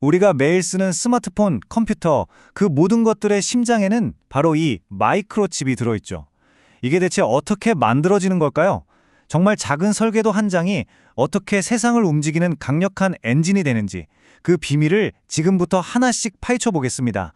우리가 매일 쓰는 스마트폰, 컴퓨터, 그 모든 것들의 심장에는 바로 이 마이크로칩이 들어있죠. 이게 대체 어떻게 만들어지는 걸까요? 정말 작은 설계도 한 장이 어떻게 세상을 움직이는 강력한 엔진이 되는지 그 비밀을 지금부터 하나씩 파헤쳐 보겠습니다.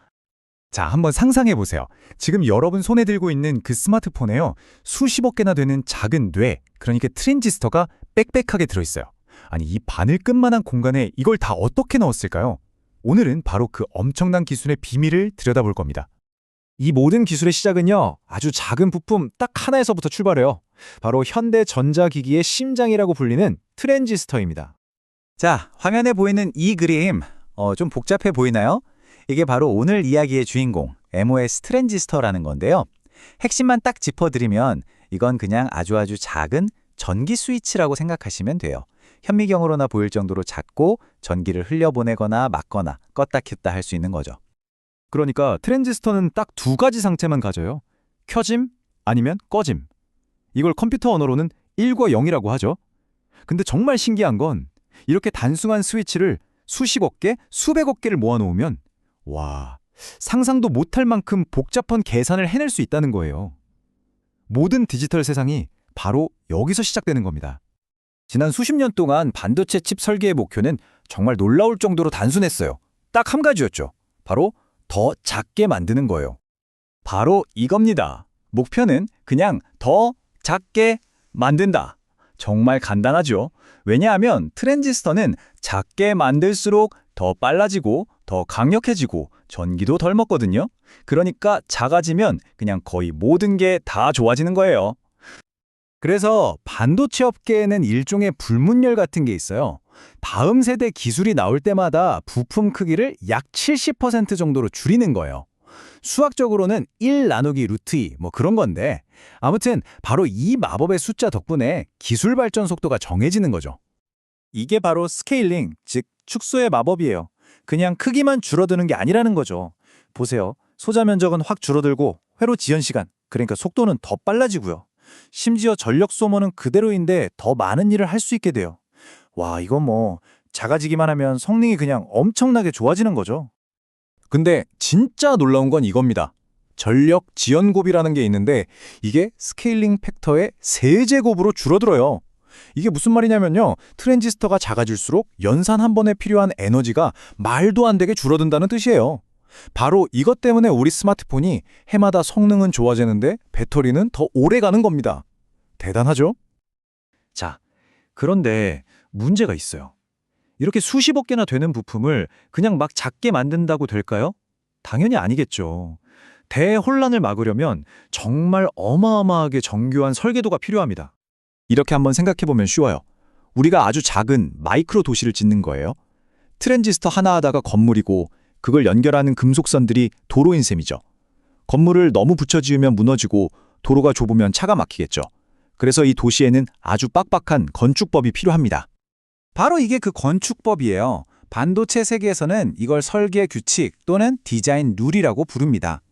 자, 한번 상상해 보세요. 지금 여러분 손에 들고 있는 그 스마트폰에요. 수십억 개나 되는 작은 뇌, 그러니까 트랜지스터가 빽빽하게 들어있어요. 아니, 이 바늘 끝만한 공간에 이걸 다 어떻게 넣었을까요? 오늘은 바로 그 엄청난 기술의 비밀을 들여다볼 겁니다. 이 모든 기술의 시작은요, 아주 작은 부품 딱 하나에서부터 출발해요. 바로 현대 전자기기의 심장이라고 불리는 트랜지스터입니다. 자, 화면에 보이는 이 그림, 어, 좀 복잡해 보이나요? 이게 바로 오늘 이야기의 주인공, MOS 트랜지스터라는 건데요. 핵심만 딱 짚어드리면 이건 그냥 아주 아주 작은 전기 스위치라고 생각하시면 돼요. 현미경으로나 보일 정도로 작고 전기를 흘려보내거나 막거나 껐다 켰다 할 수 있는 거죠. 그러니까 트랜지스터는 딱 두 가지 상태만 가져요. 켜짐 아니면 꺼짐. 이걸 컴퓨터 언어로는 1과 0이라고 하죠. 근데 정말 신기한 건 이렇게 단순한 스위치를 수십억 개, 수백억 개를 모아놓으면 와, 상상도 못할 만큼 복잡한 계산을 해낼 수 있다는 거예요. 모든 디지털 세상이 바로 여기서 시작되는 겁니다. 지난 수십 년 동안 반도체 칩 설계의 목표는 정말 놀라울 정도로 단순했어요. 딱 한 가지였죠. 바로 더 작게 만드는 거예요. 바로 이겁니다. 목표는 그냥 더 작게 만든다. 정말 간단하죠. 왜냐하면 트랜지스터는 작게 만들수록 더 빨라지고 더 강력해지고 전기도 덜 먹거든요. 그러니까 작아지면 그냥 거의 모든 게 다 좋아지는 거예요. 그래서 반도체 업계에는 일종의 불문율 같은 게 있어요. 다음 세대 기술이 나올 때마다 부품 크기를 약 70% 정도로 줄이는 거예요. 수학적으로는 1 나누기 루트 2, 뭐 그런 건데, 아무튼 바로 이 마법의 숫자 덕분에 기술 발전 속도가 정해지는 거죠. 이게 바로 스케일링, 즉 축소의 마법이에요. 그냥 크기만 줄어드는 게 아니라는 거죠. 보세요. 소자 면적은 확 줄어들고 회로 지연 시간, 그러니까 속도는 더 빨라지고요. 심지어 전력 소모는 그대로인데 더 많은 일을 할 수 있게 돼요. 와, 이건 뭐 작아지기만 하면 성능이 그냥 엄청나게 좋아지는 거죠. 근데 진짜 놀라운 건 이겁니다. 전력 지연곱이라는 게 있는데 이게 스케일링 팩터의 세제곱으로 줄어들어요. 이게 무슨 말이냐면요. 트랜지스터가 작아질수록 연산 한 번에 필요한 에너지가 말도 안 되게 줄어든다는 뜻이에요. 바로 이것 때문에 우리 스마트폰이 해마다 성능은 좋아지는데 배터리는 더 오래 가는 겁니다. 대단하죠? 자, 그런데 문제가 있어요. 이렇게 수십억 개나 되는 부품을 그냥 막 작게 만든다고 될까요? 당연히 아니겠죠. 대혼란을 막으려면 정말 어마어마하게 정교한 설계도가 필요합니다. 이렇게 한번 생각해보면 쉬워요. 우리가 아주 작은 마이크로 도시를 짓는 거예요. 트랜지스터 하나 하다가 건물이고 그걸 연결하는 금속선들이 도로인 셈이죠. 건물을 너무 붙여 지으면 무너지고 도로가 좁으면 차가 막히겠죠. 그래서 이 도시에는 아주 빡빡한 건축법이 필요합니다. 바로 이게 그 건축법이에요. 반도체 세계에서는 이걸 설계 규칙 또는 디자인 룰이라고 부릅니다.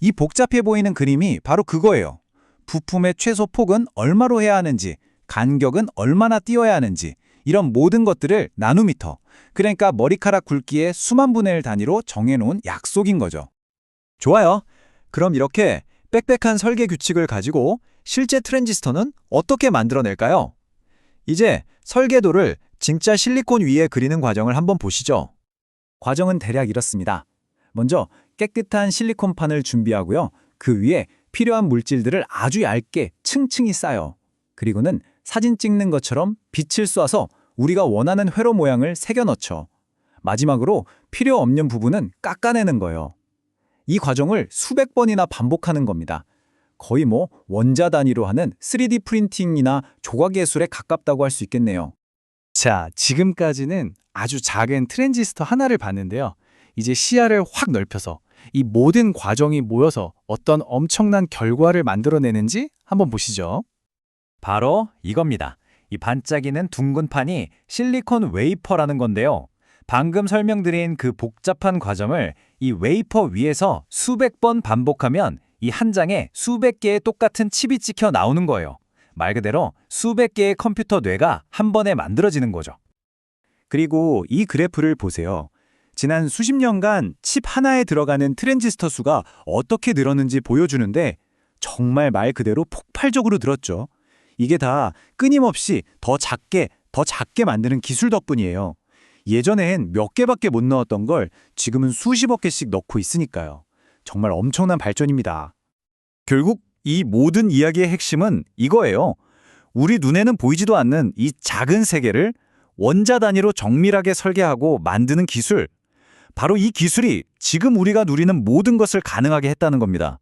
이 복잡해 보이는 그림이 바로 그거예요. 부품의 최소 폭은 얼마로 해야 하는지, 간격은 얼마나 띄어야 하는지, 이런 모든 것들을 나노미터, 그러니까 머리카락 굵기의 수만 분의 1 단위로 정해놓은 약속인 거죠. 좋아요. 그럼 이렇게 빽빽한 설계 규칙을 가지고 실제 트랜지스터는 어떻게 만들어낼까요? 이제 설계도를 진짜 실리콘 위에 그리는 과정을 한번 보시죠. 과정은 대략 이렇습니다. 먼저 깨끗한 실리콘판을 준비하고요. 그 위에 필요한 물질들을 아주 얇게 층층이 쌓여. 그리고는 사진 찍는 것처럼 빛을 쏴서 우리가 원하는 회로 모양을 새겨 넣죠. 마지막으로 필요 없는 부분은 깎아내는 거예요. 이 과정을 수백 번이나 반복하는 겁니다. 거의 뭐 원자 단위로 하는 3D 프린팅이나 조각 예술에 가깝다고 할 수 있겠네요. 자, 지금까지는 아주 작은 트랜지스터 하나를 봤는데요. 이제 시야를 확 넓혀서 이 모든 과정이 모여서 어떤 엄청난 결과를 만들어내는지 한번 보시죠. 바로 이겁니다. 이 반짝이는 둥근 판이 실리콘 웨이퍼라는 건데요. 방금 설명드린 그 복잡한 과정을 이 웨이퍼 위에서 수백 번 반복하면 이 한 장에 수백 개의 똑같은 칩이 찍혀 나오는 거예요. 말 그대로 수백 개의 컴퓨터 뇌가 한 번에 만들어지는 거죠. 그리고 이 그래프를 보세요. 지난 수십 년간 칩 하나에 들어가는 트랜지스터 수가 어떻게 늘었는지 보여주는데 정말 말 그대로 폭발적으로 늘었죠. 이게 다 끊임없이 더 작게, 더 작게 만드는 기술 덕분이에요. 예전엔 몇 개밖에 못 넣었던 걸 지금은 수십억 개씩 넣고 있으니까요. 정말 엄청난 발전입니다. 결국 이 모든 이야기의 핵심은 이거예요. 우리 눈에는 보이지도 않는 이 작은 세계를 원자 단위로 정밀하게 설계하고 만드는 기술. 바로 이 기술이 지금 우리가 누리는 모든 것을 가능하게 했다는 겁니다.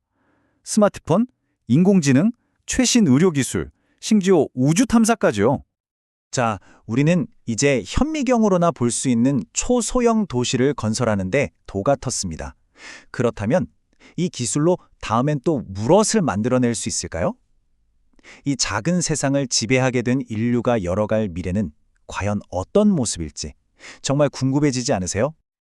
스마트폰, 인공지능, 최신 의료기술, 심지어 우주 탐사까지요. 자, 우리는 이제 현미경으로나 볼 수 있는 초소형 도시를 건설하는데 도가 텄습니다. 그렇다면 이 기술로 다음엔 또 무엇을 만들어낼 수 있을까요? 이 작은 세상을 지배하게 된 인류가 열어갈 미래는 과연 어떤 모습일지 정말 궁금해지지 않으세요?